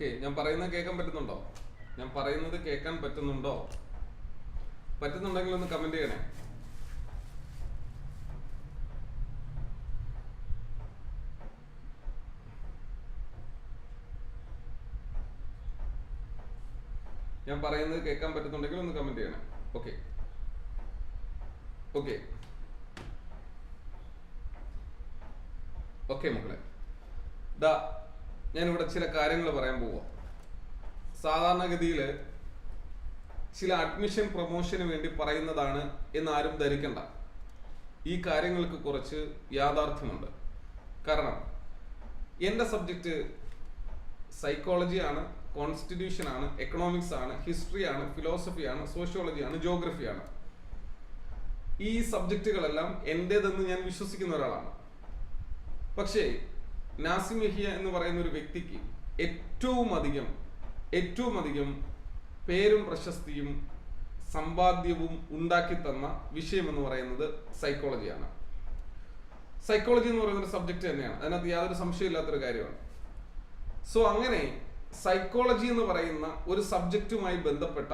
Okay ഞാൻ പറയുന്നത് കേൾക്കാൻ പറ്റുന്നുണ്ടോ? ഞാൻ പറയുന്നത് കേൾക്കാൻ പറ്റുന്നുണ്ടോ? പറ്റുന്നുണ്ടെങ്കിൽ ഒന്ന് കമന്റ് ചെയ്യണേ. ഞാൻ പറയുന്നത് കേൾക്കാൻ പറ്റുന്നുണ്ടെങ്കിൽ ഒന്ന് കമന്റ് ചെയ്യണേ. ഓക്കെ. ഓക്കെ. ഓക്കെ മക്കളെ. ദാ ഞാനിവിടെ ചില കാര്യങ്ങൾ പറയാൻ പോവാം. സാധാരണഗതിയിൽ ചില അഡ്മിഷൻ പ്രൊമോഷന് വേണ്ടി പറയുന്നതാണ് എന്ന് ആരും ധരിക്കണ്ട. ഈ കാര്യങ്ങൾക്ക് കുറച്ച് യാഥാർത്ഥ്യമുണ്ട്. കാരണം എന്റെ സബ്ജക്റ്റ് സൈക്കോളജി ആണ് കോൺസ്റ്റിറ്റ്യൂഷൻ ആണ് എക്കണോമിക്സ് ആണ് ഹിസ്റ്ററി ആണ് ഫിലോസഫി ആണ് സോഷ്യോളജി ആണ് ജോഗ്രഫി ആണ്. ഈ സബ്ജക്റ്റുകളെല്ലാം എന്റേതെന്ന് ഞാൻ വിശ്വസിക്കുന്ന ഒരാളാണ്. പക്ഷേ നാസിം യഹിയ എന്ന് പറയുന്ന ഒരു വ്യക്തിക്ക് ഏറ്റവും അധികം ഏറ്റവും അധികം പേരും പ്രശസ്തിയും സമ്പാദ്യവും ഉണ്ടാക്കി തന്ന വിഷയം എന്ന് പറയുന്നത് സൈക്കോളജിയാണ് സൈക്കോളജി എന്ന് പറയുന്ന ഒരു സബ്ജക്റ്റ് തന്നെയാണ്. അതിനകത്ത് യാതൊരു സംശയമില്ലാത്തൊരു കാര്യമാണ്. സോ അങ്ങനെ സൈക്കോളജി എന്ന് പറയുന്ന ഒരു സബ്ജക്റ്റുമായി ബന്ധപ്പെട്ട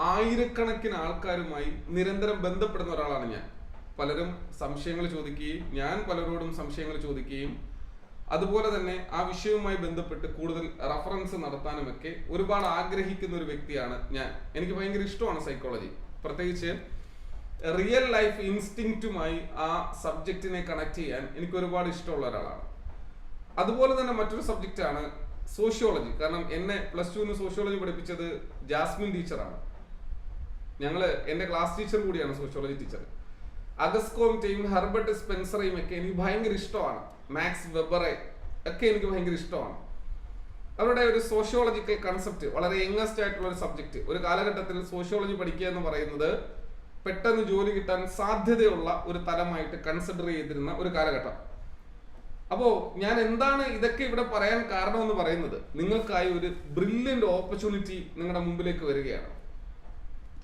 ആയിരക്കണക്കിന് ആൾക്കാരുമായി നിരന്തരം ബന്ധപ്പെടുന്ന ഒരാളാണ് ഞാൻ. പലരും സംശയങ്ങൾ ചോദിക്കുകയും ഞാൻ പലരോടും സംശയങ്ങൾ ചോദിക്കുകയും അതുപോലെ തന്നെ ആ വിഷയവുമായി ബന്ധപ്പെട്ട് കൂടുതൽ റഫറൻസ് നടത്താനുമൊക്കെ ഒരുപാട് ആഗ്രഹിക്കുന്ന ഒരു വ്യക്തിയാണ് ഞാൻ. എനിക്ക് ഭയങ്കര ഇഷ്ടമാണ് സൈക്കോളജി പ്രത്യേകിച്ച് റിയൽ ലൈഫ് ഇൻസ്റ്റിങ്ക്റ്റുമായി ആ സബ്ജക്റ്റിനെ കണക്ട് ചെയ്യാൻ എനിക്ക് ഒരുപാട് ഇഷ്ടമുള്ള ഒരാളാണ്. അതുപോലെ തന്നെ മറ്റൊരു സബ്ജക്റ്റാണ് സോഷ്യോളജി കാരണം എന്നെ പ്ലസ് ടുവിന് സോഷ്യോളജി പഠിപ്പിച്ചത് ജാസ്മിൻ ടീച്ചറാണ് ഞങ്ങൾ എന്റെ ക്ലാസ് ടീച്ചർ കൂടിയാണ് സോഷ്യോളജി ടീച്ചർ അഗസ്കോമിറ്റെയും ഹെർബർട്ട് സ്പെൻസറേയും ഒക്കെ എനിക്ക് ഭയങ്കര ഇഷ്ടമാണ്. മാക്സ് വെബറെ ഒക്കെ എനിക്ക് ഭയങ്കര ഇഷ്ടമാണ്. അവരുടെ ഒരു സോഷ്യോളജിക്കൽ കൺസെപ്റ്റ് വളരെ യങ്ങസ്റ്റ് ആയിട്ടുള്ള ഒരു സബ്ജക്റ്റ് ഒരു കാലഘട്ടത്തിൽ സോഷ്യോളജി പഠിക്കുക എന്ന് പറയുന്നത് പെട്ടെന്ന് ജോലി കിട്ടാൻ സാധ്യതയുള്ള ഒരു തലമായിട്ട് കൺസിഡർ ചെയ്തിരുന്ന ഒരു കാലഘട്ടം. അപ്പോ ഞാൻ എന്താണ് ഇതൊക്കെ ഇവിടെ പറയാൻ കാരണം എന്ന് പറയുന്നത്? നിങ്ങൾക്കായി ഒരു ബ്രില്യന്റ് ഓപ്പർച്യൂണിറ്റി നിങ്ങളുടെ മുമ്പിലേക്ക് വരികയാണ്.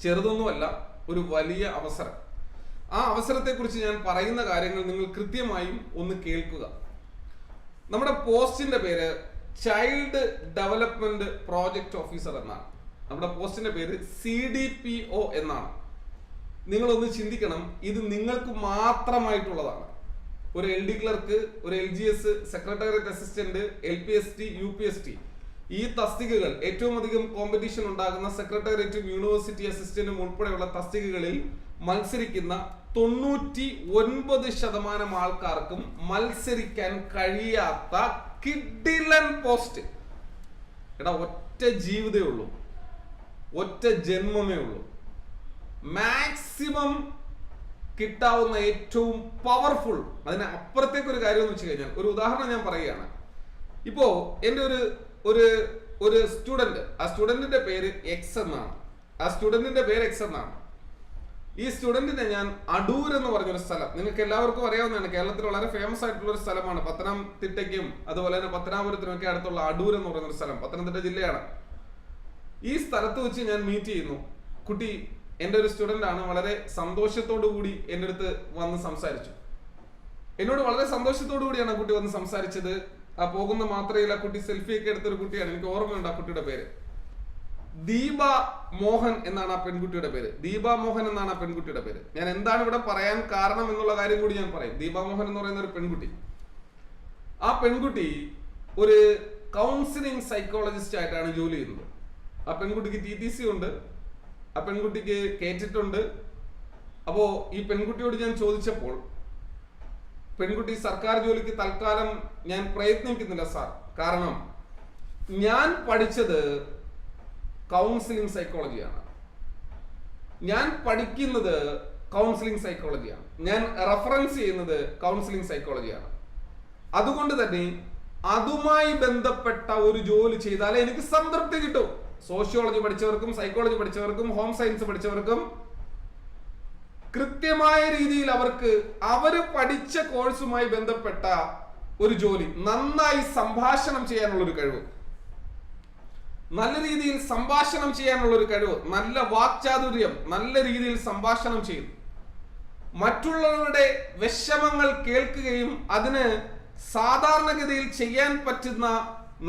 ചെറുതൊന്നുമല്ല ഒരു വലിയ അവസരം. ആ അവസരത്തെക്കുറിച്ച് ഞാൻ പറയുന്ന കാര്യങ്ങൾ നിങ്ങൾ കൃത്യമായും ഒന്ന് കേൾക്കുക. നമ്മുടെ പോസ്റ്റിന്റെ പേര് ചൈൽഡ് ഡെവലപ്മെന്റ് പ്രോജക്റ്റ് ഓഫീസർ എന്നാണ്. നമ്മുടെ പോസ്റ്റിന്റെ പേര് സി ഡി പി ഒ എന്നാണ്. നിങ്ങളൊന്ന് ചിന്തിക്കണം ഇത് നിങ്ങൾക്ക് മാത്രമായിട്ടുള്ളതാണ്. ഒരു എൽ ഡി ക്ലർക്ക് ഒരു L G S secretariat assistant L P S T U P S T ഈ തസ്തികകൾ ഏറ്റവും അധികം കോമ്പറ്റീഷൻ ഉണ്ടാകുന്ന സെക്രട്ടേറിയറ്റും യൂണിവേഴ്സിറ്റി അസിസ്റ്റന്റും ഉൾപ്പെടെയുള്ള തസ്തികകളിൽ മത്സരിക്കുന്ന തൊണ്ണൂറ്റി ഒൻപത് ശതമാനം ആൾക്കാർക്കും മത്സരിക്കാൻ കഴിയാത്ത കിഡിലൻ പോസ്റ്റ്. എടാ ഒറ്റ ജീവിതമേ ഉള്ളൂ. ഒറ്റ ജന്മമേ ഉള്ളൂ. മാക്സിമം കിട്ടാവുന്ന ഏറ്റവും പവർഫുൾ അതിന് അപ്പുറത്തേക്ക് ഒരു കാര്യം എന്ന് വെച്ച് കഴിഞ്ഞാൽ ഒരു ഉദാഹരണം ഞാൻ പറയുകയാണ്. ഇപ്പോ എന്റെ ഒരു ഒരു ഒരു സ്റ്റുഡന്റ് ആ സ്റ്റുഡന്റിന്റെ പേര് എക്സ് എന്നാണ്. ആ സ്റ്റുഡന്റിന്റെ പേര് എക്സ് എന്നാണ്. ഈ സ്റ്റുഡന്റിനെ ഞാൻ അടൂർ എന്ന് പറഞ്ഞൊരു സ്ഥലം. നിങ്ങൾക്ക് എല്ലാവർക്കും അറിയാവുന്നതാണ് കേരളത്തിൽ വളരെ ഫേമസ് ആയിട്ടുള്ള ഒരു സ്ഥലമാണ്. പത്തനംതിട്ടയ്ക്കും അതുപോലെ തന്നെ പത്തനാപുരത്തിനും ഒക്കെ അടുത്തുള്ള അടൂർ എന്ന് പറയുന്ന ഒരു സ്ഥലം പത്തനംതിട്ട ജില്ലയാണ്. ഈ സ്ഥലത്ത് വെച്ച് ഞാൻ മീറ്റ് ചെയ്യുന്നു. കുട്ടി എന്റെ ഒരു സ്റ്റുഡന്റ് ആണ് വളരെ സന്തോഷത്തോടു കൂടി എന്റെ അടുത്ത് വന്ന് സംസാരിച്ചു. എന്നോട് വളരെ സന്തോഷത്തോടു കൂടിയാണ് ആ കുട്ടി വന്ന് സംസാരിച്ചത്. ആ പോകുന്ന മാത്രയിൽ ആ കുട്ടി സെൽഫി ഒക്കെ എടുത്തൊരു കുട്ടിയാണ്. എനിക്ക് ഓർമ്മയുണ്ട് ആ കുട്ടിയുടെ പേര്. ദീപ മോഹൻ എന്നാണ് ആ പെൺകുട്ടിയുടെ പേര്. ദീപ മോഹൻ എന്നാണ് ആ പെൺകുട്ടിയുടെ പേര്. ഞാൻ എന്താണ് ഇവിടെ പറയാൻ കാരണം എന്നുള്ള കാര്യം കൂടി ഞാൻ പറയും. ദീപ മോഹൻ എന്ന് പറയുന്ന ഒരു പെൺകുട്ടി. ആ പെൺകുട്ടി ഒരു കൗൺസിലിംഗ് സൈക്കോളജിസ്റ്റ് ആയിട്ടാണ് ജോലി ചെയ്യുന്നത്. ആ പെൺകുട്ടിക്ക് ടി ടി സി ഉണ്ട്. ആ പെൺകുട്ടിക്ക് കേറ്റിട്ടുണ്ട് അപ്പോ ഈ പെൺകുട്ടിയോട് ഞാൻ ചോദിച്ചപ്പോൾ പെൺകുട്ടി സർക്കാർ ജോലിക്ക് തൽക്കാലം ഞാൻ പ്രയത്നിക്കുന്നില്ല സാർ. കാരണം ഞാൻ പഠിച്ചത് കൗൺസിലിംഗ് സൈക്കോളജിയാണ് ഞാൻ പഠിക്കുന്നത് കൗൺസിലിംഗ് സൈക്കോളജിയാണ് ഞാൻ റെഫറൻസ് ചെയ്യുന്നത് കൗൺസിലിംഗ് സൈക്കോളജിയാണ് അതുകൊണ്ട് തന്നെ അതുമായി ബന്ധപ്പെട്ട ഒരു ജോലി ചെയ്താൽ എനിക്ക് സംതൃപ്തി കിട്ടും. സോഷ്യോളജി പഠിച്ചവർക്കും സൈക്കോളജി പഠിച്ചവർക്കും ഹോം സയൻസ് പഠിച്ചവർക്കും കൃത്യമായ രീതിയിൽ അവർക്ക് അവർ പഠിച്ച കോഴ്സുമായി ബന്ധപ്പെട്ട ഒരു ജോലി നന്നായി സംഭാഷണം ചെയ്യാനുള്ള ഒരു കഴിവ്. നല്ല രീതിയിൽ സംഭാഷണം ചെയ്യാനുള്ള ഒരു കഴിവ് നല്ല വാക്ചാതുര്യം നല്ല രീതിയിൽ സംഭാഷണം ചെയ്യുന്നു മറ്റുള്ളവരുടെ വിഷമങ്ങൾ കേൾക്കുകയും അതിന് സാധാരണഗതിയിൽ ചെയ്യാൻ പറ്റുന്ന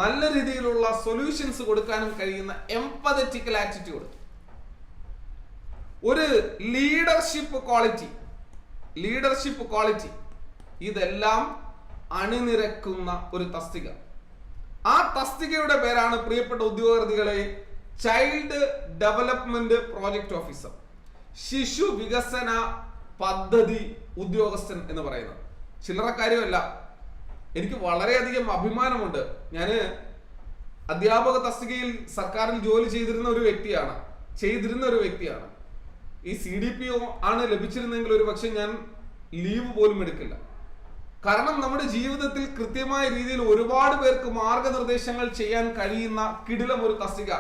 നല്ല രീതിയിലുള്ള സൊല്യൂഷൻസ് കൊടുക്കാനും കഴിയുന്ന എംപതറ്റിക്കൽ ആറ്റിറ്റ്യൂഡ് ഒരു ലീഡർഷിപ്പ് ക്വാളിറ്റി ലീഡർഷിപ്പ് ക്വാളിറ്റി ഇതെല്ലാം അണിനിരക്കുന്ന ഒരു തസ്തിക. ആ തസ്തികയുടെ പേരാണ് പ്രിയപ്പെട്ട ഉദ്യോഗാർത്ഥികളെ ചൈൽഡ് ഡെവലപ്മെന്റ് പ്രോജക്ട് ഓഫീസർ ശിശു വികസന പദ്ധതി ഉദ്യോഗസ്ഥൻ എന്ന് പറയുന്നത്. ചില്ലറ കാര്യമല്ല. എനിക്ക് വളരെയധികം അഭിമാനമുണ്ട്. ഞാൻ അധ്യാപക തസ്തികയിൽ സർക്കാരിൽ ജോലി ചെയ്തിരുന്ന ഒരു വ്യക്തിയാണ്. ചെയ്തിരുന്ന ഒരു വ്യക്തിയാണ്. ഈ സി ഡി പി ഒ ആണ് ലഭിച്ചിരുന്നെങ്കിൽ ഒരു പക്ഷെ ഞാൻ ലീവ് പോലും എടുക്കില്ല. കാരണം നമ്മുടെ ജീവിതത്തിൽ കൃത്യമായ രീതിയിൽ ഒരുപാട് പേർക്ക് മാർഗനിർദ്ദേശങ്ങൾ ചെയ്യാൻ കഴിയുന്ന കിടിലം ഒരു തസ്തിക.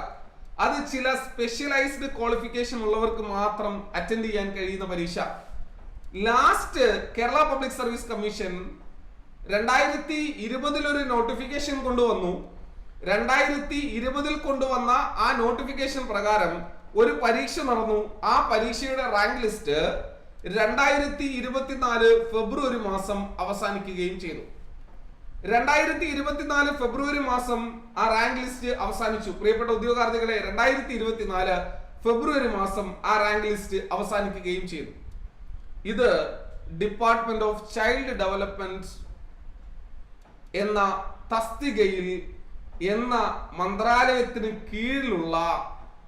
അത് ചില സ്പെഷ്യലൈസ്ഡ് ക്വാളിഫിക്കേഷൻ ഉള്ളവർക്ക് മാത്രം അറ്റൻഡ് ചെയ്യാൻ കഴിയുന്ന പരീക്ഷ. Last Kerala public service commission രണ്ടായിരത്തി ഇരുപതിൽ ഒരു നോട്ടിഫിക്കേഷൻ കൊണ്ടുവന്നു. രണ്ടായിരത്തി ഇരുപതിൽ കൊണ്ടുവന്ന ആ നോട്ടിഫിക്കേഷൻ പ്രകാരം ഒരു പരീക്ഷ നടന്നു. ആ പരീക്ഷയുടെ റാങ്ക് ലിസ്റ്റ് രണ്ടായിരത്തി ഇരുപത്തിനാല് ഫെബ്രുവരി മാസം അവസാനിക്കുകയും ചെയ്തു. രണ്ടായിരത്തി ഇരുപത്തിനാല് ഫെബ്രുവരി മാസം ആ റാങ്ക് ലിസ്റ്റ് അവസാനിച്ചു. പ്രിയപ്പെട്ട ഉദ്യോഗാർത്ഥികളെ രണ്ടായിരത്തി ഇരുപത്തിനാല് ഫെബ്രുവരി മാസം ആ റാങ്ക് ലിസ്റ്റ് അവസാനിക്കുകയും ചെയ്തു. ഇത് ഡിപ്പാർട്ട്മെന്റ് ഓഫ് ചൈൽഡ് ഡെവലപ്മെന്റ് എന്ന തസ്തികയിൽ എന്ന മന്ത്രാലയത്തിന് കീഴിലുള്ള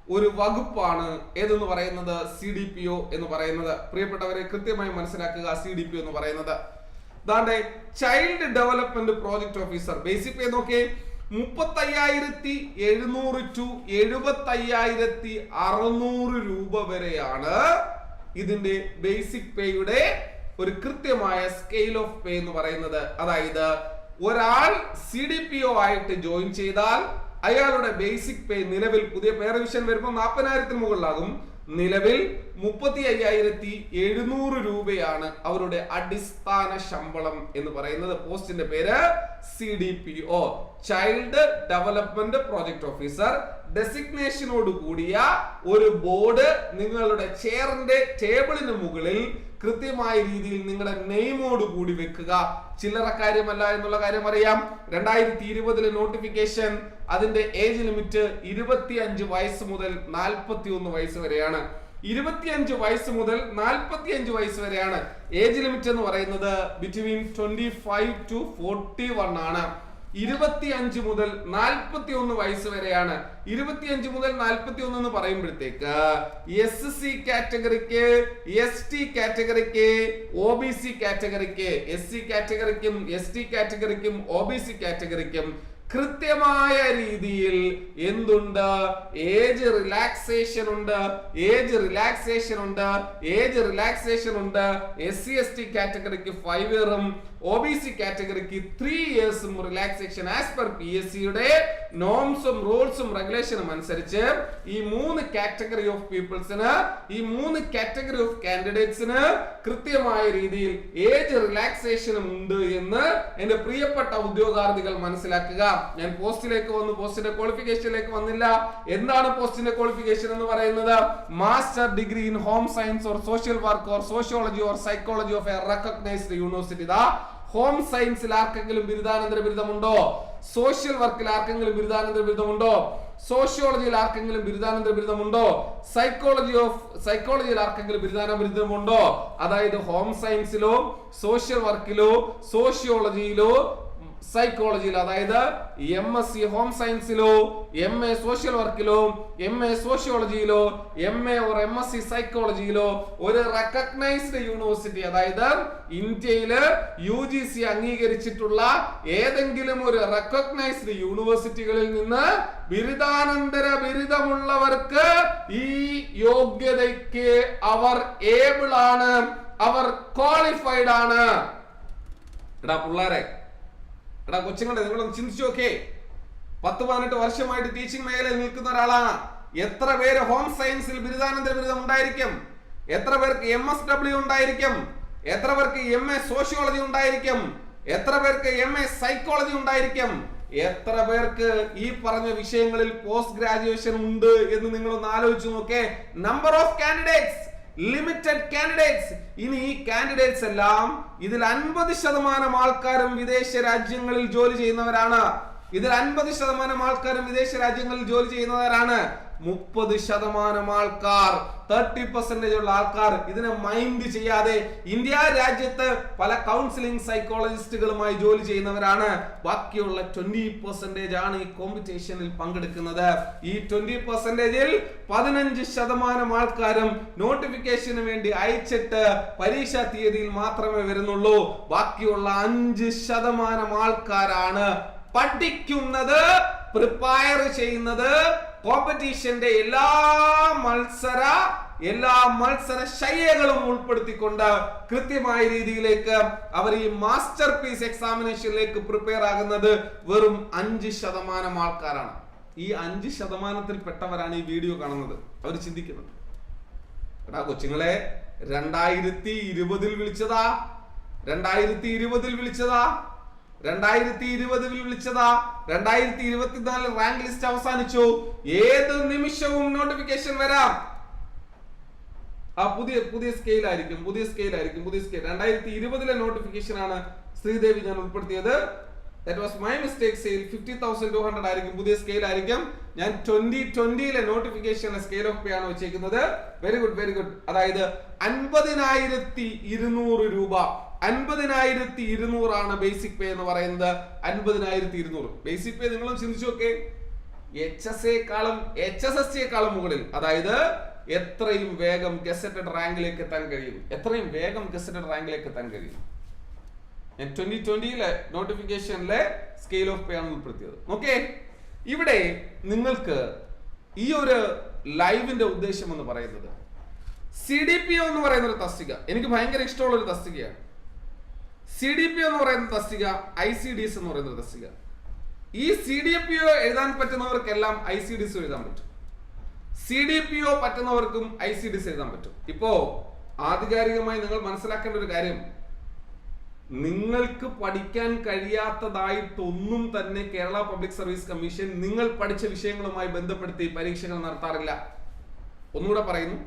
ഒരു വകുപ്പാണ് ഏതെന്ന് പറയുന്നത് സി ഡി പി ഒ എന്ന് പറയുന്നത്. പ്രിയപ്പെട്ടവരെ കൃത്യമായി മനസ്സിലാക്കുക സി ഡി പി എന്ന് പറയുന്നത്. ദാണ്ടെ child development project officer basic pay നോക്കിയേ മുപ്പത്തയ്യായിരത്തി എഴുന്നൂറ് ടു എഴുപത്തയ്യായിരത്തി അറുന്നൂറ് രൂപ വരെയാണ് ഇതിന്റെ ബേസിക് പേയുടെ ഒരു കൃത്യമായ സ്കെയിൽ ഓഫ് പേ എന്ന് പറയുന്നത്. അതായത് ഒരാൾ സി ഡി പി ഒ ആയിട്ട് ജോയിൻ ചെയ്താൽ അയാളുടെ ബേസിക് പേ നിലവിൽ പുതിയ പേ റിവിഷൻ വരുമ്പോൾ നാൽപ്പതിനായിരത്തിന് മുകളിലാകും. നിലവിൽ മുപ്പത്തി അയ്യായിരത്തി എഴുന്നൂറ് രൂപയാണ് അവരുടെ അടിസ്ഥാന ശമ്പളം എന്ന് പറയുന്നത്. പോസ്റ്റിന്റെ പേര് C D P O child development project officer ഡെസിഗ്നേഷനോട് കൂടിയ ഒരു ബോർഡ് നിങ്ങളുടെ ചെയറിന്റെ ടേബിളിന് മുകളിൽ കൃത്യമായ രീതിയിൽ നിങ്ങളുടെ നെയിമോട് കൂടി വെക്കുക. ചില്ലറ കാര്യമല്ല എന്നുള്ള കാര്യം അറിയാം. രണ്ടായിരത്തി ഇരുപതിലെ നോട്ടിഫിക്കേഷൻ അതിന്റെ ഏജ് ലിമിറ്റ് ഇരുപത്തി അഞ്ച് വയസ്സ് മുതൽ നാൽപ്പത്തി ഒന്ന് വയസ്സ് വരെയാണ്. ഇരുപത്തിയഞ്ച് വയസ്സ് മുതൽ നാൽപ്പത്തി അഞ്ച് വയസ്സ് വരെയാണ്. ഏജ് ലിമിറ്റ് എന്ന് പറയുന്നത് between twenty five to forty one ആണ്. ഇരുപത്തിയഞ്ച് മുതൽ നാൽപ്പത്തി ഒന്ന് വയസ്സ് വരെയാണ്. ഇരുപത്തിയഞ്ച് മുതൽ നാൽപ്പത്തി ഒന്ന് എന്ന് പറയുമ്പോഴത്തേക്ക് എസ് സി കാറ്റഗറിക്ക് എസ് ടി കാറ്റഗറിക്ക് ഒ ബി സി കാറ്റഗറിക്ക് എസ് സി കാറ്റഗറിക്കും എസ് ടി കാറ്റഗറിക്കും ഒ ബി സി കാറ്റഗറിക്കും കൃത്യമായ രീതിയിൽ എന്തുണ്ട്? ഏജ് റിലാക്സേഷൻ ഉണ്ട്. ഏജ് റിലാക്സേഷൻ ഉണ്ട്. ഏജ് റിലാക്സേഷൻ ഉണ്ട്. എസ് സി എസ് ടി കാറ്റഗറിക്ക് ഫൈവ് ഇയറും ഒ ബി സി കാറ്റഗറിക്ക് three ഇയേഴ്സും relaxation as per P S സിയുടെ നോംസും റൂൾസും റെഗുലേഷനും അനുസരിച്ച് ഈ മൂന്ന് കാറ്റഗറി ഓഫ് പീപ്പിൾസിന് ഈ മൂന്ന് കാറ്റഗറി ഓഫ് കാൻഡിഡേറ്റ്സിന് കൃത്യമായ രീതിയിൽ ഏജ് റിലാക്സേഷനും ഉണ്ട് എന്ന് എന്റെ പ്രിയപ്പെട്ട ഉദ്യോഗാർത്ഥികൾ മനസ്സിലാക്കുക. ഞാൻ പോസ്റ്റിലേക്ക് വന്നു. പോസ്റ്റിന്റെ ക്വാളിഫിക്കേഷനിലേക്ക് വന്നില്ല. എന്താണ് പോസ്റ്റിന്റെ ക്വാളിഫിക്കേഷൻ എന്ന് പറയുന്നത്? Master degree in home science or social work or sociology or psychology of a recognised university ഇതാ ഹോം സയൻസിൽ ആർക്കെങ്കിലും ബിരുദാനന്തര ബിരുദമുണ്ടോ? സോഷ്യൽ വർക്കിൽ ആർക്കെങ്കിലും ബിരുദാനന്തര ബിരുദമുണ്ടോ? സോഷ്യോളജിയിൽ ആർക്കെങ്കിലും ബിരുദാനന്തര ബിരുദമുണ്ടോ? സൈക്കോളജി ഓഫ് സൈക്കോളജിയിൽ ആർക്കെങ്കിലും ബിരുദാന ബിരുദമുണ്ടോ? അതായത് ഹോം സയൻസിലോ സോഷ്യൽ വർക്കിലോ സോഷ്യോളജിയിലോ സൈക്കോളജിയിൽ അതായത് എം എസ് സി ഹോം സയൻസിലോ എം എ സോഷ്യൽ വർക്കിലോ M A സോഷ്യോളജിയിലോ M A or M S C സൈക്കോളജിയിലോ ഒരു റെക്കഗ്നൈസ്ഡ് യൂണിവേഴ്സിറ്റി അതായത് ഇന്ത്യയിൽ യു ജി സി അംഗീകരിച്ചിട്ടുള്ള ഏതെങ്കിലും ഒരു റെക്കഗ്നൈസ്ഡ് യൂണിവേഴ്സിറ്റികളിൽ നിന്ന് ബിരുദാനന്തര ബിരുദമുള്ളവർക്ക് ഈ യോഗ്യതയ്ക്ക് അവർ ഏബിൾ ആണ് അവർ ക്വാളിഫൈഡ് ആണ്. എടാ പിള്ളേരെ എടാ കൊച്ചുങ്ങളെ നിങ്ങളൊന്ന് ചിന്തിച്ചു നോക്കേ. പത്ത് പതിനെട്ട് വർഷമായിട്ട് ടീച്ചിങ് മേഖലയിൽ നിൽക്കുന്ന ഒരാളാണ് എത്ര പേര് ഹോം സയൻസിൽ ബിരുദാനന്തര ബിരുദം ഉണ്ടായിരിക്കും? എത്ര പേർക്ക് എം എസ് ഡബ്ല്യു ഉണ്ടായിരിക്കും? എത്ര പേർക്ക് എം എ സോഷ്യോളജി ഉണ്ടായിരിക്കും? എത്ര പേർക്ക് എം എ സൈക്കോളജി ഉണ്ടായിരിക്കും? എത്ര പേർക്ക് ഈ പറഞ്ഞ വിഷയങ്ങളിൽ പോസ്റ്റ് ഗ്രാജുവേഷൻ ഉണ്ട് എന്ന് നിങ്ങളൊന്ന് ആലോചിച്ച് നോക്കേ. Number of candidates limited candidates ഇനി ഈ കാൻഡിഡേറ്റ്സ് എല്ലാം ഇതിൽ അൻപത് ശതമാനം ആൾക്കാരും വിദേശ രാജ്യങ്ങളിൽ ജോലി ചെയ്യുന്നവരാണ്. ഇതിൽ അൻപത് ശതമാനം ആൾക്കാരും വിദേശ രാജ്യങ്ങളിൽ ജോലി ചെയ്യുന്നവരാണ്. മുപ്പത് ശതമാനം ആൾക്കാർ തേർട്ടി പെർസെന്റേജ് ഉള്ള ആൾക്കാർ ഇതിനെ മൈൻഡ് ചെയ്യാതെ ഇന്ത്യ രാജ്യത്ത് പല കൗൺസിലിംഗ് സൈക്കോളജിസ്റ്റുകളുമായി ജോലി ചെയ്യുന്നവരാണ്. ബാക്കിയുള്ള ട്വന്റി പെർസെന്റേജ് ആണ് ഈ കോമ്പറ്റീഷനിൽ പങ്കെടുക്കുന്നത്. ഈ ട്വന്റി പെർസെന്റേജിൽ പതിനഞ്ച് ശതമാനം ആൾക്കാരും നോട്ടിഫിക്കേഷന് വേണ്ടി അയച്ചിട്ട് പരീക്ഷാ തീയതിയിൽ മാത്രമേ വരുന്നുള്ളൂ. ബാക്കിയുള്ള അഞ്ച് ശതമാനം ആൾക്കാരാണ് പഠിക്കുന്നത് പ്രിപ്പയർ ചെയ്യുന്നത് കോമ്പറ്റീഷന്റെ എല്ലാ മത്സര എല്ലാ മത്സര ശൈലികളും ഉൾപ്പെടുത്തിക്കൊണ്ട് കൃത്യമായ രീതിയിലേക്ക് അവർ ഈ മാസ്റ്റർ പീസ് എക്സാമിനേഷനിലേക്ക് പ്രിപ്പയർ ആകുന്നത് വെറും അഞ്ച് ശതമാനം ആൾക്കാരാണ്. ഈ അഞ്ച് ശതമാനത്തിൽ പെട്ടവരാണ് ഈ വീഡിയോ കാണുന്നത്. അവർ ചിന്തിക്കുന്നത്. എടാ കൊച്ചുങ്ങളെ രണ്ടായിരത്തി ഇരുപതിൽ വിളിച്ചതാ. രണ്ടായിരത്തി ഇരുപതിൽ വിളിച്ചതാ. രണ്ടായിരത്തി ഇരുപതിൽ വിളിച്ചതാ. രണ്ടായിരത്തി ഇരുപത്തിനാലിൽ റാങ്ക് ലിസ്റ്റ് അവസാനിച്ചു. ഏത് നിമിഷവും നോട്ടിഫിക്കേഷൻ വരാം. ആ പുതിയ പുതിയ സ്കെയിൽ ആയിരിക്കും പുതിയ സ്കെയിൽ ആയിരിക്കും പുതിയ സ്കെയിൽ രണ്ടായിരത്തി ഇരുപതിലെ നോട്ടിഫിക്കേഷൻ ആണ് ശ്രീദേവി ഞാൻ ഉൾപ്പെടുത്തിയത്. That was my mistake scale fifty thousand two hundred ആയിരിക്കും പുതിയ സ്കെയിൽ ആയിരിക്കും. ഞാൻ ട്വന്റി ട്വന്റിയിലെ നോട്ടിഫിക്കേഷൻ സ്കെയിൽ ഓഫ് പേ ആണ് വെച്ചേക്കുന്നത്. വെരി ഗുഡ് വെരി ഗുഡ് അതായത് അൻപതിനായിരത്തി ഇരുന്നൂറ് രൂപ. അൻപതിനായിരത്തി ഇരുന്നൂറാണ് ബേസിക് പേ എന്ന് പറയുന്നത്. അൻപതിനായിരത്തി ഇരുന്നൂറ് ബേസിക് പേ നിങ്ങളും ചിന്തിച്ചു നോക്കേ. എച്ച് എസ് എക്കാളും എച്ച് എസ് എസ് സിയെക്കാളും മുകളിൽ. അതായത് എത്രയും വേഗം ഗസറ്റഡ് റാങ്കിലേക്ക് എത്താൻ കഴിയും. എത്രയും വേഗം ഗസറ്റഡ് റാങ്കിലേക്ക് എത്താൻ കഴിയും. ഞാൻ ട്വന്റി ട്വന്റിയിലെ നോട്ടിഫിക്കേഷനിലെ സ്കെയിൽ ഓഫ് പേ ആണ് ഉൾപ്പെടുത്തിയത്. ഓക്കെ ഇവിടെ നിങ്ങൾക്ക് ഈ ഒരു ലൈവിന്റെ ഉദ്ദേശം എന്ന് പറയുന്നത്. സി ഡി പി ഒ എന്ന് പറയുന്ന ഒരു തസ്തിക. എനിക്ക് ഭയങ്കര ഇഷ്ടമുള്ള ഒരു തസ്തികയാണ്. സി ഡി പി എന്ന് പറയുന്ന തസ്തിക ഐ സി ഡി എസ് എന്ന് പറയുന്ന തസ്തിക. ഈ സി ഡി പി ഒ എഴുതാൻ പറ്റുന്നവർക്കെല്ലാം ഐ സി ഡി എസ് എഴുതാൻ പറ്റും. സി ഡി പി ഒ പറ്റുന്നവർക്കും ഐ സി ഡി എസ് എഴുതാൻ പറ്റും. ഇപ്പോ ആധികാരികമായി നിങ്ങൾ മനസ്സിലാക്കേണ്ട ഒരു കാര്യം. നിങ്ങൾക്ക് പഠിക്കാൻ കഴിയാത്തതായിട്ടൊന്നും തന്നെ കേരള പബ്ലിക് സർവീസ് കമ്മീഷൻ നിങ്ങൾ പഠിച്ച വിഷയങ്ങളുമായി ബന്ധപ്പെടുത്തി പരീക്ഷകൾ നടത്താറില്ല. ഒന്നുകൂടെ പറയുന്നു.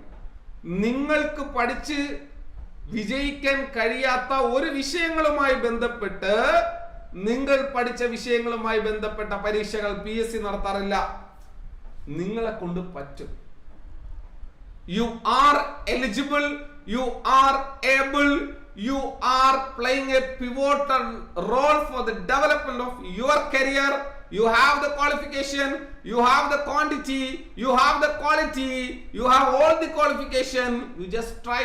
നിങ്ങൾക്ക് പഠിച്ച് വിജയിക്കാൻ കഴിയാത്ത ഒരു വിഷയങ്ങളുമായി ബന്ധപ്പെട്ട് നിങ്ങൾ പഠിച്ച വിഷയങ്ങളുമായി ബന്ധപ്പെട്ട പരീക്ഷകൾ പി എസ് സി നടത്താറില്ല നിങ്ങളെ കൊണ്ട് പറ്റും you are eligible you are able you are playing a pivotal role for the development of your career you have the qualification you have the quantity you have the quality you have all the qualification you just try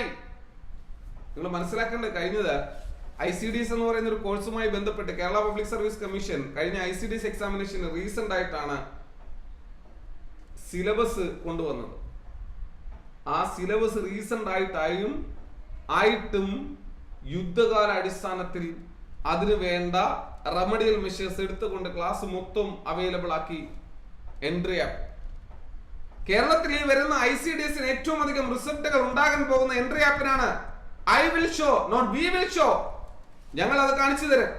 നിങ്ങൾ മനസ്സിലാക്കേണ്ടത് കഴിഞ്ഞത് I C D S എന്ന് പറയുന്ന ഒരു കോഴ്സുമായി ബന്ധപ്പെട്ട് Kerala public service commission കഴിഞ്ഞ I C D S examination recent ആയിട്ടാണ് സിലബസ് കൊണ്ടുവന്നത്. ആ സിലബസ് റീസെന്റ് ആയിട്ടായും ആയിട്ടും യുദ്ധകാല അടിസ്ഥാനത്തിൽ അതിന് വേണ്ട റെമഡിയൽ മെഷേഴ്സ് എടുത്തുകൊണ്ട് ക്ലാസ് മൊത്തം അവൈലബിൾ ആക്കി എൻട്രി ആപ്പ് കേരളത്തിൽ ഈ വരുന്ന ഐ സി ഡി എസിന് ഏറ്റവും അധികം റിസൾട്ടുകൾ ഉണ്ടാകാൻ പോകുന്ന Entri ആപ്പിനാണ് I will show not we will show ഞങ്ങൾ അത് കാണിച്ചു തരാം.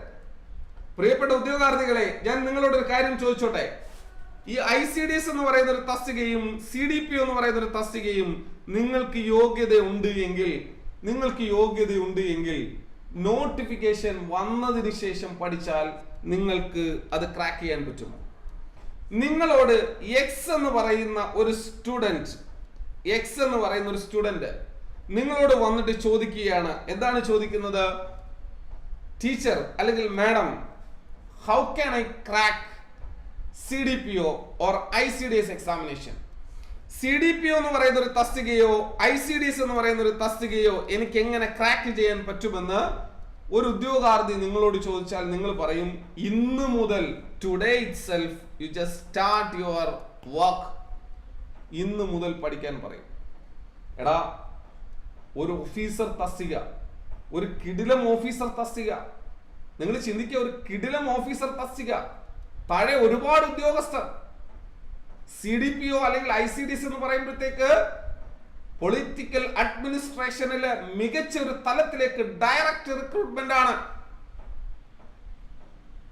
പ്രിയപ്പെട്ട ഉദ്യോഗാർത്ഥികളെ ഞാൻ നിങ്ങളോട് ഒരു കാര്യം ചോദിച്ചോട്ടെ? ഈ ഐ സി ഡി എസ് എന്ന് പറയുന്ന ഒരു തസ്തികയും സി ഡി പി എന്ന് പറയുന്ന ഒരു തസ്തികയും നിങ്ങൾക്ക് യോഗ്യത ഉണ്ട് എങ്കിൽ നിങ്ങൾക്ക് യോഗ്യത ഉണ്ട് എങ്കിൽ നോട്ടിഫിക്കേഷൻ വന്നതിന് ശേഷം പഠിച്ചാൽ നിങ്ങൾക്ക് അത് ക്രാക്ക് ചെയ്യാൻ പറ്റുമോ നിങ്ങളോട് എക്സ് എന്ന് പറയുന്ന ഒരു സ്റ്റുഡന്റ് എക്സ് എന്ന് പറയുന്ന ഒരു സ്റ്റുഡന്റ് നിങ്ങളോട് വന്നിട്ട് ചോദിക്കുകയാണ്. എന്താണ് ചോദിക്കുന്നത്? ടീച്ചർ അല്ലെങ്കിൽ madam how can I crack C D P O or I C D S examination C D P O എന്ന് പറയുന്ന ഒരു തസ്തികയോ ഐ സി ഡി എസ് എന്ന് പറയുന്ന ഒരു തസ്തികയോ എനിക്ക് എങ്ങനെ ക്രാക്ക് ചെയ്യാൻ പറ്റുമെന്ന് ഒരു ഉദ്യോഗാർത്ഥി നിങ്ങളോട് ചോദിച്ചാൽ നിങ്ങൾ പറയും ഇന്ന് മുതൽ today itself you just start your work ഇന്ന് മുതൽ പഠിക്കാൻ പറയും. എടാ ഒരു ഓഫീസർ തസ്തിക ഒരു കിടിലം ഓഫീസർ തസ്തിക. നിങ്ങൾ ചിന്തിക്കുക ഒരു കിടിലം ഓഫീസർ തസ്തിക. താഴെ ഒരുപാട് ഉദ്യോഗസ്ഥർ. സി ഡി പി ഒ അല്ലെങ്കിൽ ഐ സി ഡി സി എന്ന് പറയുമ്പോഴത്തേക്ക് പൊളിറ്റിക്കൽ അഡ്മിനിസ്ട്രേഷനിലെ മികച്ച ഒരു തലത്തിലേക്ക് ഡയറക്റ്റ് റിക്രൂട്ട്മെന്റ് ആണ്.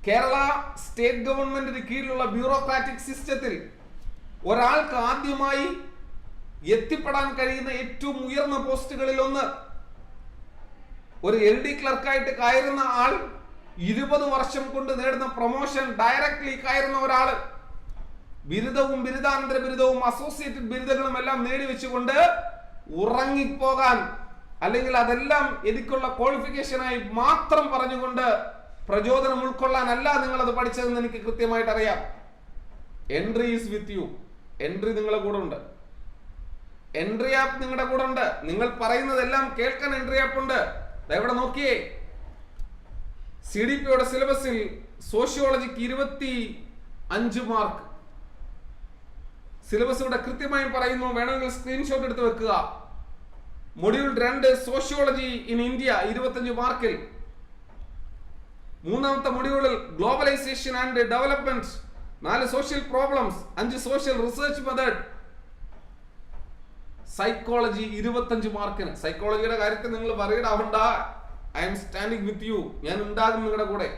കേരള സ്റ്റേറ്റ് ഗവൺമെന്റിന് കീഴിലുള്ള ബ്യൂറോക്രാറ്റിക് സിസ്റ്റത്തിൽ ഒരാൾക്ക് ആദ്യമായി എത്തിപ്പെടാൻ കഴിയുന്ന ഏറ്റവും ഉയർന്ന പോസ്റ്റുകളിൽ ഒന്ന്. ഒരു എൽ ഡി ക്ലർക്കായിട്ട് കയറുന്ന ആൾ ഇരുപത് വർഷം കൊണ്ട് നേടുന്ന പ്രൊമോഷൻ ഡയറക്ട്ലി കയറുന്ന ഒരാൾ ബിരുദവും ബിരുദാനന്തര ബിരുദവും അസോസിയേറ്റഡ് ബിരുദങ്ങളും എല്ലാം നേടിവെച്ചുകൊണ്ട് ഉറങ്ങിപ്പോകാൻ അല്ലെങ്കിൽ അതെല്ലാം എനിക്കുള്ള ക്വാളിഫിക്കേഷനായി മാത്രം പറഞ്ഞുകൊണ്ട് പ്രചോദനം ഉൾക്കൊള്ളാനല്ല നിങ്ങൾ അത് പഠിച്ചതെന്ന് എനിക്ക് കൃത്യമായിട്ട് അറിയാം. Entri is with you Entri നിങ്ങളെ കൂടെ ഉണ്ട്. എൻട്രി ആപ്പ് നിങ്ങളുടെ കൂടെ ഉണ്ട്. നിങ്ങൾ പറയുന്നതെല്ലാം കേൾക്കാൻ എൻട്രി ആപ്പ് ഉണ്ട്. ഇവിടെ നോക്കിയേ. സി ഡി പിയുടെ സിലബസിൽ സോഷ്യോളജിക്ക് ഇരുപത്തി അഞ്ച് മാർക്ക് സിലബസ് ഇവിടെ കൃത്യമായി പറയുന്നു. വേണമെങ്കിൽ സ്ക്രീൻഷോട്ട് എടുത്ത് വെക്കുക. മൊഡ്യൂൾ രണ്ട് സോഷ്യോളജി ഇൻ ഇന്ത്യ ഇരുപത്തഞ്ച് മാർക്കിൽ മൂന്നാമത്തെ മൊഡ്യൂളിൽ ഗ്ലോബലൈസേഷൻ ആൻഡ് ഡെവലപ്മെന്റ് നാല് സോഷ്യൽ പ്രോബ്ലംസ് അഞ്ച് സോഷ്യൽ റിസർച്ച് മെത്തേഡ് സൈക്കോളജി ഇരുപത്തഞ്ച് മാർക്കിന് സൈക്കോളജിയുടെ കാര്യത്തിൽ നിങ്ങൾ വറീഡ് ആവണ്ട. I am standing with you ഞാൻ ഉണ്ടാകും നിങ്ങളുടെ കൂടെ.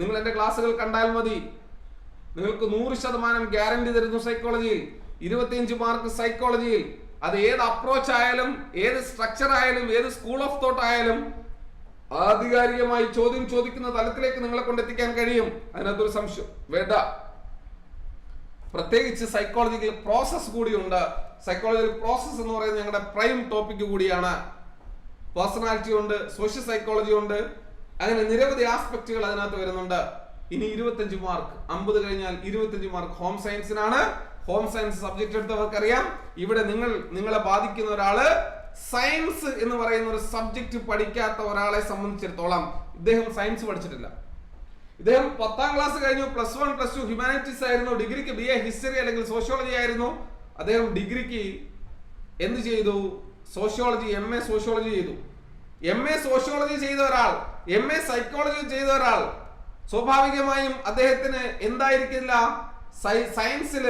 നിങ്ങൾ എന്റെ ക്ലാസ്സുകൾ കണ്ടാൽ മതി. നിങ്ങൾക്ക് നൂറ് ശതമാനം ഗ്യാരണ്ടി തരുന്നു സൈക്കോളജിയിൽ ഇരുപത്തിയഞ്ച് മാർക്ക് സൈക്കോളജിയിൽ അത് ഏത് അപ്രോച്ച് ആയാലും ഏത് സ്ട്രക്ചർ ആയാലും ഏത് സ്കൂൾ ഓഫ് തോട്ട് ആയാലും ആധികാരികമായി ചോദ്യം ചോദിക്കുന്ന തലത്തിലേക്ക് നിങ്ങളെ കൊണ്ടെത്തിക്കാൻ കഴിയും. അതിനകത്തൊരു സംശയം. വേണ്ട. പ്രത്യേകിച്ച് സൈക്കോളജിക്കൽ പ്രോസസ് കൂടിയുണ്ട്. സൈക്കോളജിക്കൽ പ്രോസസ് എന്ന് പറയുന്നത് ഞങ്ങളുടെ പ്രൈം ടോപ്പിക് കൂടിയാണ്. പേഴ്സണാലിറ്റി ഉണ്ട് സോഷ്യൽ സൈക്കോളജി ഉണ്ട്. അങ്ങനെ നിരവധി ആസ്പെക്റ്റുകൾ അതിനകത്ത് വരുന്നുണ്ട്. ഇനി ഇരുപത്തഞ്ച് മാർക്ക് അമ്പത് കഴിഞ്ഞാൽ ഇരുപത്തഞ്ച് മാർക്ക് ഹോം സയൻസിനാണ് ഹോം സയൻസ് സബ്ജക്ട് എടുത്തവർക്ക് അറിയാം ഇവിടെ നിങ്ങൾ നിങ്ങളെ ബാധിക്കുന്ന ഒരാൾ സയൻസ് എന്ന് പറയുന്ന ഒരു സബ്ജക്ട് പഠിക്കാത്ത ഒരാളെ സംബന്ധിച്ചിടത്തോളം ഇദ്ദേഹം സയൻസ് പഠിച്ചിട്ടില്ല. ഇദ്ദേഹം പത്താം ക്ലാസ് കഴിഞ്ഞു plus one plus two humanities ആയിരുന്നു. ഡിഗ്രിക്ക് ബി എ ഹിസ്റ്ററി അല്ലെങ്കിൽ സോഷ്യോളജി ആയിരുന്നു. അദ്ദേഹം ഡിഗ്രിക്ക് എന്ത് ചെയ്തു? സോഷ്യോളജി എം എ സോഷ്യോളജി ചെയ്തു. എം എ സോഷ്യോളജി ചെയ്ത ഒരാൾ എം എ സൈക്കോളജി ചെയ്ത ഒരാൾ സ്വാഭാവികമായും അദ്ദേഹത്തിന് എന്തായിരിക്കില്ല? സയൻസിൽ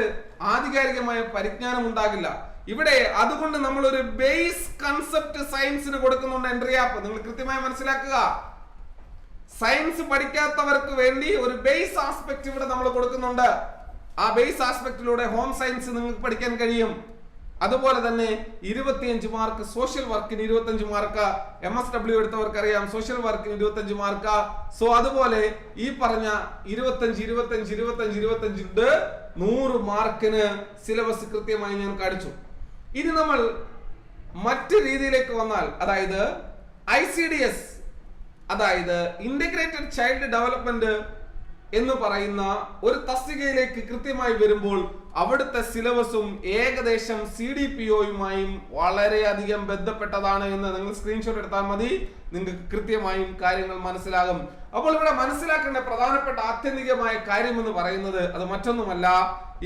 ആധികാരികമായ പരിജ്ഞാനം ഉണ്ടാകില്ല. ഇവിടെ അതുകൊണ്ട് നമ്മൾ ഒരു ബേസ് കൺസെപ്റ്റ് സയൻസിന് കൊടുക്കുന്നുണ്ട് എൻട്രി ആപ്പ് നിങ്ങൾ കൃത്യമായി മനസ്സിലാക്കുക. സയൻസ് പഠിക്കാത്തവർക്ക് വേണ്ടി ഒരു ബേസ് ആസ്പെക്ട് ഇവിടെ നമ്മൾ കൊടുക്കുന്നുണ്ട്. ആ ബേസ് ആസ്പെക്റ്റിലൂടെ ഹോം സയൻസ് നിങ്ങൾക്ക് പഠിക്കാൻ കഴിയും. അതുപോലെ തന്നെ ഇരുപത്തിയഞ്ച് മാർക്ക് സോഷ്യൽ വർക്കിന് ഇരുപത്തഞ്ച് മാർക്ക് എം എസ് ഡബ്ല്യു എടുത്തവർക്ക് അറിയാം സോഷ്യൽ വർക്കിന് ഇരുപത്തഞ്ച് മാർക്ക് സോ അതുപോലെ ഈ പറഞ്ഞ ഇരുപത്തഞ്ച് ഇരുപത്തഞ്ച് ഇരുപത്തഞ്ച് ഇരുപത്തഞ്ച് ഉണ്ട്. നൂറ് മാർക്കിന് സിലബസ് കൃത്യമായി ഞാൻ കാണിച്ചു. ഇനി നമ്മൾ മറ്റു രീതിയിലേക്ക് വന്നാൽ അതായത് ഐ സി ഡി എസ് അതായത് ഇന്റഗ്രേറ്റഡ് ചൈൽഡ് ഡെവലപ്മെന്റ് എന്ന് പറയുന്ന ഒരു തസ്തികയിലേക്ക് കൃത്യമായി വരുമ്പോൾ അവിടുത്തെ സിലബസും ഏകദേശം സി ഡി പി ഒയുമായും വളരെയധികം ബന്ധപ്പെട്ടതാണ് എന്ന് നിങ്ങൾ സ്ക്രീൻഷോട്ട് എടുത്താൽ മതി. നിങ്ങൾക്ക് കൃത്യമായും കാര്യങ്ങൾ മനസ്സിലാകും. അപ്പോൾ ഇവിടെ മനസ്സിലാക്കേണ്ട പ്രധാനപ്പെട്ട ആത്യന്തികമായ കാര്യം എന്ന് പറയുന്നത് അത് മറ്റൊന്നുമല്ല.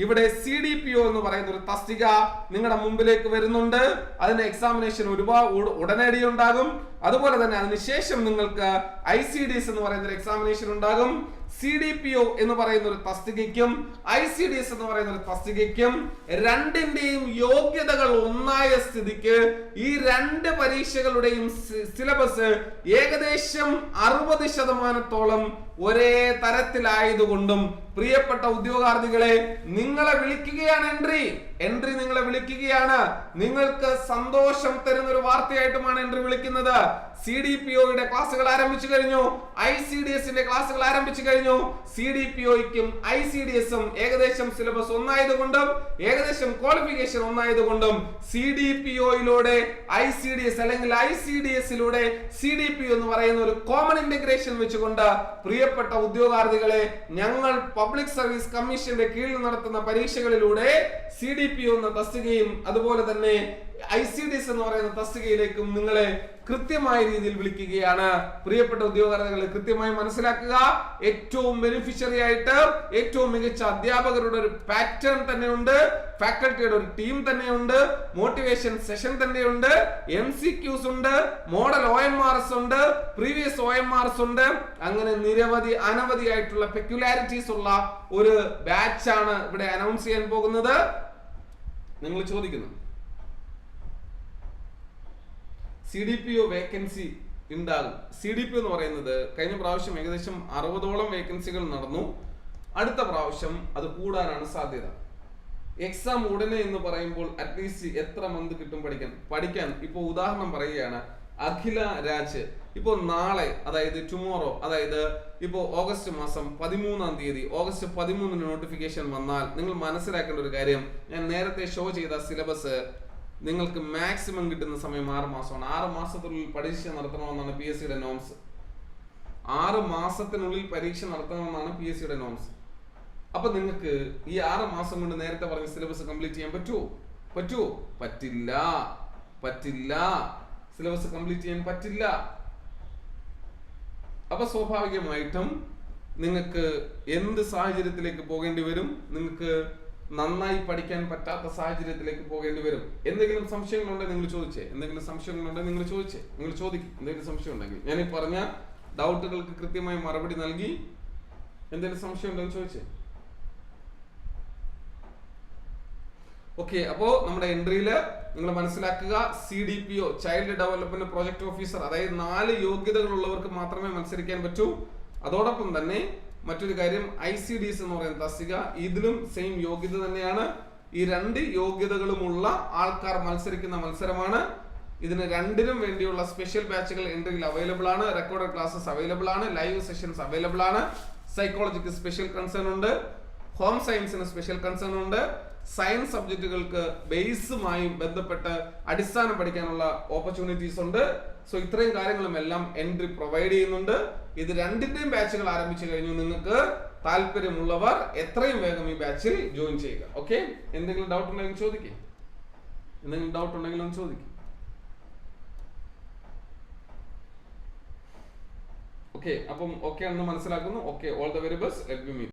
ഇവിടെ സി ഡി പി ഒ എന്ന് പറയുന്ന ഒരു തസ്തിക നിങ്ങളുടെ മുമ്പിലേക്ക് വരുന്നുണ്ട്. അതിന് എക്സാമിനേഷൻ ഒരുപാട് ഉടനടി ഉണ്ടാകും. അതുപോലെ തന്നെ അതിനുശേഷം നിങ്ങൾക്ക് ഐ സി ഡി എസ് എന്ന് പറയുന്ന ഒരു എക്സാമിനേഷൻ ഉണ്ടാകും. സി ഡി പി ഒ എന്ന് പറയുന്ന ഒരു തസ്തികയ്ക്കും ഐ സി ഡി എസ് എന്ന് പറയുന്ന ഒരു തസ്തികയ്ക്കും രണ്ടിന്റെയും യോഗ്യതകൾ ഒന്നായ സ്ഥിതിക്ക് ഈ രണ്ട് പരീക്ഷകളുടെയും സിലബസ് ഏകദേശം അറുപത് ശതമാനത്തോളം ഒരേ തരത്തിലായതുകൊണ്ടും പ്രിയപ്പെട്ട ഉദ്യോഗാർത്ഥികളെ നിങ്ങളെ വിളിക്കുകയാണ് എൻട്രി. എൻട്രി നിങ്ങളെ വിളിക്കുകയാണ്. നിങ്ങൾക്ക് സന്തോഷം തരുന്ന ഒരു വാർത്തയായിട്ടുമാണ് എൻട്രി വിളിക്കുന്നത്. സി ഡി പി ഒയുടെ ക്ലാസ്സുകൾ ആരംഭിച്ചു കഴിഞ്ഞു. ഐ സി ഡി എസിന്റെ ക്ലാസ്സുകൾ ആരംഭിച്ചു കഴിഞ്ഞു. സി ഡി പി ഒയ്ക്കും ഐ സി ഡി എസും ഏകദേശം സിലബസ് ഒന്നായതുകൊണ്ടും ഏകദേശം ക്വാളിഫിക്കേഷൻ ഒന്നായതുകൊണ്ടും സി ഡി പി ഒയിലൂടെ ഐ സി ഡി എസ് അല്ലെങ്കിൽ ഐ സി ഡി എസിലൂടെ സി ഡി പി എന്ന് പറയുന്ന ഒരു കോമൺ ഇന്റഗ്രേഷൻ വെച്ചുകൊണ്ട് പ്രിയപ്പെട്ട ഉദ്യോഗാർത്ഥികളെ ഞങ്ങൾ പബ്ലിക് സർവീസ് കമ്മീഷന്റെ കീഴിൽ നടത്തുന്ന പരീക്ഷകളിലൂടെ സി ഡി പി എന്ന തസ്തികയും അതുപോലെ തന്നെ ഐ സി ഡി എസ് എന്ന് പറയുന്ന തസ്തികയിലേക്കും നിങ്ങളെ കൃത്യമായ രീതിയിൽ വിളിക്കുകയാണ്. പ്രിയപ്പെട്ട ഉദ്യോഗാർത്ഥികളെ കൃത്യമായി മനസ്സിലാക്കുക. ഏറ്റവും ബെനിഫിഷ്യറി ആയിട്ട് ഏറ്റവും മികച്ച അധ്യാപകരുടെ ഒരു പാറ്റേൺ തന്നെയുണ്ട്. ഫാക്കൽറ്റിയുടെ ഒരു ടീം തന്നെയുണ്ട്. മോട്ടിവേഷൻ സെഷൻ തന്നെയുണ്ട്. എം സി ക്യൂസ് ഉണ്ട്. Model O M R S ഉണ്ട്. Previous O M R S ഉണ്ട്. അങ്ങനെ നിരവധി അനവധി ആയിട്ടുള്ള പെക്യുലാരിറ്റീസ് ഉള്ള ഒരു ബാച്ചാണ് ഇവിടെ അനൗൺസ് ചെയ്യാൻ പോകുന്നത്. നിങ്ങൾ ചോദിക്കുന്നു. C D P O vacancy ഉണ്ടാകും. സി ഡി പി എന്ന് പറയുന്നത് കഴിഞ്ഞ പ്രാവശ്യം ഏകദേശം അറുപതോളം വേക്കൻസികൾ നടന്നു. അടുത്ത പ്രാവശ്യം അത് കൂടാനാണ് സാധ്യത. എക്സാം ഉടനെ എന്ന് പറയുമ്പോൾ അറ്റ്ലീസ്റ്റ് എത്ര മന്ത് കിട്ടും പഠിക്കാൻ? പഠിക്കാൻ. ഇപ്പോൾ ഉദാഹരണം പറയുകയാണ്. അഖില രാജ്. ഇപ്പോൾ നാളെ അതായത് ടുമോറോ അതായത് ഇപ്പോൾ ഓഗസ്റ്റ് മാസം പതിമൂന്നാം തീയതി ഓഗസ്റ്റ് പതിമൂന്നിന് നോട്ടിഫിക്കേഷൻ വന്നാൽ നിങ്ങൾ മനസ്സിലാക്കേണ്ട ഒരു കാര്യം ഞാൻ നേരത്തെ ഷോ ചെയ്ത സിലബസ് നിങ്ങൾക്ക് മാക്സിമം കിട്ടുന്ന സമയം ആറ് മാസമാണ്. ആറ് മാസത്തിനുള്ളിൽ പരീക്ഷ നടത്തണമെന്നാണ് പി എസ് സിയുടെ നോംസ് ആറ് മാസത്തിനുള്ളിൽ പരീക്ഷ നടത്തണമെന്നാണ് പി എസ് സിയുടെ നോംസ് അപ്പൊ നിങ്ങൾക്ക് ഈ ആറ് മാസം കൊണ്ട് നേരത്തെ പറഞ്ഞ സിലബസ് കംപ്ലീറ്റ് ചെയ്യാൻ പറ്റുമോ പറ്റുമോ പറ്റില്ല. പറ്റില്ല. സിലബസ് കംപ്ലീറ്റ് ചെയ്യാൻ പറ്റില്ല. അപ്പൊ സ്വാഭാവികമായിട്ടും നിങ്ങൾക്ക് എന്ത് സാഹചര്യത്തിലേക്ക് പോകേണ്ടി വരും? നിങ്ങൾക്ക് നന്നായി പഠിക്കാൻ പറ്റാത്ത സാഹചര്യത്തിലേക്ക് പോകേണ്ടി വരും. എന്തെങ്കിലും സംശയങ്ങളുണ്ടെങ്കിൽ നിങ്ങൾ ചോദിച്ചേ. എന്തെങ്കിലും സംശയങ്ങളുണ്ടെങ്കിൽ നിങ്ങൾ ചോദിച്ചേ. നിങ്ങൾ ചോദിക്കും. എന്തെങ്കിലും സംശയം ഉണ്ടെങ്കിൽ ഞാൻ ഈ പറഞ്ഞ ഡൗട്ടുകൾക്ക് കൃത്യമായി മറുപടി നൽകി എന്തെങ്കിലും സംശയം ഉണ്ടെങ്കിൽ ചോദിച്ചേ. ഓക്കെ അപ്പോ നമ്മുടെ എൻട്രിയിൽ നിങ്ങൾ മനസ്സിലാക്കുക C D P O child development project officer അതായത് നാല് യോഗ്യതകളുള്ളവർക്ക് മാത്രമേ മത്സരിക്കാൻ പറ്റൂ. അതോടൊപ്പം തന്നെ മറ്റൊരു കാര്യം ഐ സി ഡി എസ് എന്ന് പറയുന്ന തസ്തിക ഇതിലും സെയിം യോഗ്യത തന്നെയാണ്. ഈ രണ്ട് യോഗ്യതകളുമുള്ള ആൾക്കാർ മത്സരിക്കുന്ന മത്സരമാണ്. ഇതിന് രണ്ടിനും വേണ്ടിയുള്ള സ്പെഷ്യൽ ബാച്ചുകൾ എൻട്രിയിൽ അവൈലബിൾ ആണ്. റെക്കോർഡഡ് ക്ലാസ്സസ് അവൈലബിൾ ആണ്. ലൈവ് സെഷൻസ് അവൈലബിൾ ആണ്. സൈക്കോളജിക്ക് സ്പെഷ്യൽ കൺസേൺ ഉണ്ട്. ഹോം സയൻസിന് സ്പെഷ്യൽ കൺസേൺ ഉണ്ട്. സയൻസ് സബ്ജക്റ്റുകൾക്ക് ബേസുമായി ബന്ധപ്പെട്ട് അടിസ്ഥാനം പഠിക്കാനുള്ള ഓപ്പർച്യൂണിറ്റീസ് ഉണ്ട്. സോ ഇത്രയും കാര്യങ്ങളും എല്ലാം എൻട്രി പ്രൊവൈഡ് ചെയ്യുന്നുണ്ട്. ഇത് രണ്ടിന്റെയും ബാച്ചുകൾ ആരംഭിച്ചു കഴിഞ്ഞു. നിങ്ങൾക്ക് താല്പര്യമുള്ളവർ എത്രയും വേഗം ഈ ബാച്ചിൽ ജോയിൻ ചെയ്യുക. ഓക്കെ എന്തെങ്കിലും ഡൗട്ട് ഉണ്ടെങ്കിൽ ചോദിക്കേ. എന്തെങ്കിലും ഡൗട്ട് ഉണ്ടെങ്കിൽ ഒന്ന് ചോദിക്കും. ഓക്കെ അപ്പം ഓക്കെ ആണെന്ന് മനസ്സിലാക്കുന്നു. Okay all the very best let be meet